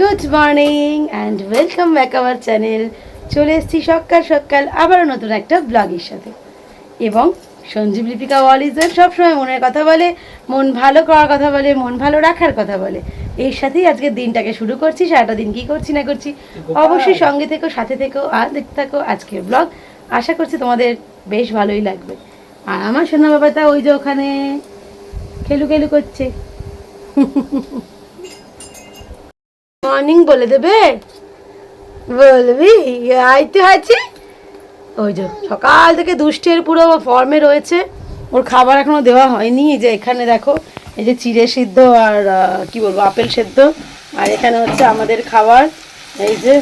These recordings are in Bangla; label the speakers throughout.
Speaker 1: Good morning and welcome back our channel চলে এসেছি সকাল সকাল আবারও নতুন একটা ব্লগের সাথে। এবং সঞ্জীব লিপিকা ওয়ালিজের সবসময় মনের কথা বলে মন ভালো করার কথা বলে মন ভালো রাখার কথা বলে। এর সাথেই আজকের দিনটাকে শুরু করছি সারাটা দিন কি করছি না করছি। অবশ্যই সঙ্গে থেকো সাথে থেকো আর দেখতে থাকো আজকের ব্লগ আশা করছি তোমাদের বেশ ভালোই লাগবে। আর আমার সোনা বাবাটা ওই যে ওখানে খেলু খেলু করছে। মর্নিং বলে দেবে। বলবি? আই আইতে আছে ওই যে, সকাল থেকে দুষ্টের পুরো ফর্মে রয়েছে। ওর খাবার এখনও দেওয়া হয়নি। যে এখানে দেখো, এই যে চিড়ে সিদ্ধ আর কি বলব, আপেল সেদ্ধ। আর এখানে হচ্ছে আমাদের খাবার। এই যে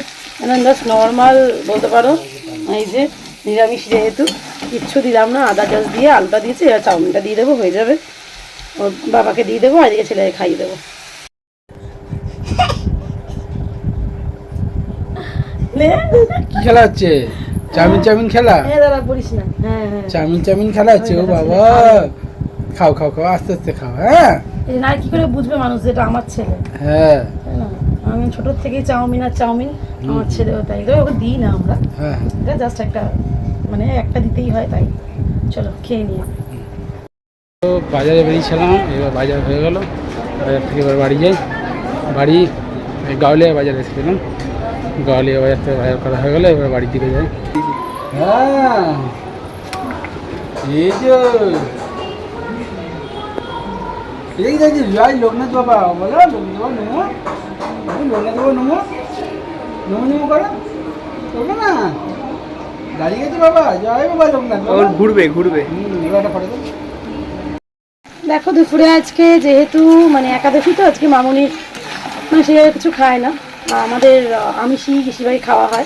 Speaker 1: জাস্ট নর্মাল বলতে পারো। এই যে, নিরামিষ যেহেতু, কিচ্ছু দিলাম না। আদা চাষ দিয়ে আলুটা দিয়েছি। এবার চাউমিনটা দিয়ে দেবো, হয়ে যাবে। ওর বাবাকে দিয়ে দেবো, আর এদিকে ছেলেকে খাইয়ে দেবো।
Speaker 2: কি খেলা হচ্ছে? চাউমিন চাউমিন খেলা?
Speaker 1: হ্যাঁ দাদা বলিস না। হ্যাঁ হ্যাঁ।
Speaker 2: চাউমিন চাউমিন খেলা হচ্ছে ও বাবা। খাও খাও খাও আস্তে আস্তে খাও হ্যাঁ?
Speaker 1: এই না কি করে বুঝবে মানুষ এটা আমার ছেলে?
Speaker 2: হ্যাঁ।
Speaker 1: আমি ছোট থেকেই চাউমিন আর চাউমিন আমার ছেলেও তাই। তো ওকে দিই না আমরা।
Speaker 2: হ্যাঁ
Speaker 1: এটা জাস্ট একটা মানে একটা দিতেই হয় তাই। চলো খেয়ে নিয়ে।
Speaker 2: তো বাজারে বেরিয়েছিলাম এবার বাজার হয়ে গেল। বাজার থেকে এবার বাড়ি যাই। বাড়ি গাউলিয়া বাজারে এসেছিলাম। গাউলিয়া বাজার থেকে বাজার করা হয়ে গেলো এবার বাড়ির দিকে যাই। হ্যাঁ এই যে। এই যে জয় লোকনাথ বাবা বলো লোকনাথ বাবা নমো। লোকনাথ বাবা নমো। নমো নমো করো। করবে না? দাঁড়িয়ে গেছে বাবা জয় বাবা লোকনাথ বাবা।
Speaker 3: ঘুরবে ঘুরবে।
Speaker 2: হুম এবারটা
Speaker 1: দেখো দুপুরে আজকে যেহেতু মানে একাদশী তো আজকে মামুনির মানে সে কিছু খায় না। আমাদের আমিষই বেশিরভাগই খাওয়া হয়।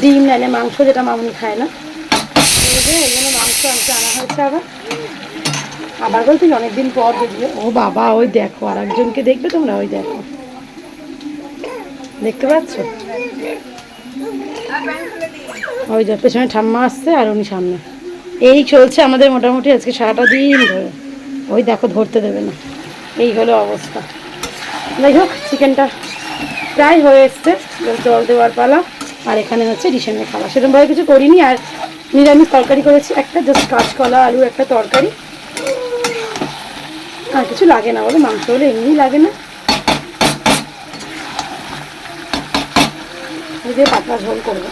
Speaker 1: ডিম নাইলে মাংস যেটা মামুনি খায় না। এই যে এখানে মাংস আনতে আনা আবার। আবার বলতে পর দেখবে। ও বাবা, ওই দেখো দেখবে তোমরা, ওই দেখো। দেখতে ওই পেছনে ঠাম্মা আসছে আর উনি সামনে। এই চলছে আমাদের মোটামুটি আজকে সারাটা দিন ধরে। ওই দেখো, ধরতে দেবে না। এই হলো অবস্থা। যাই হোক, চিকেনটা প্রায় হয়ে এসছে জল দেওয়ার পালা। আর এখানে হচ্ছে ডিসেমের পালা। সেরকমভাবে কিছু করিনি, আর নিরামিষ তরকারি করেছি। একটা জাস্ট কাঁচকলা, আলু, একটা তরকারি। আর কিছু লাগে না, বলো। মাংস হলে এমনি লাগে না। পাতলা ঝোল করব।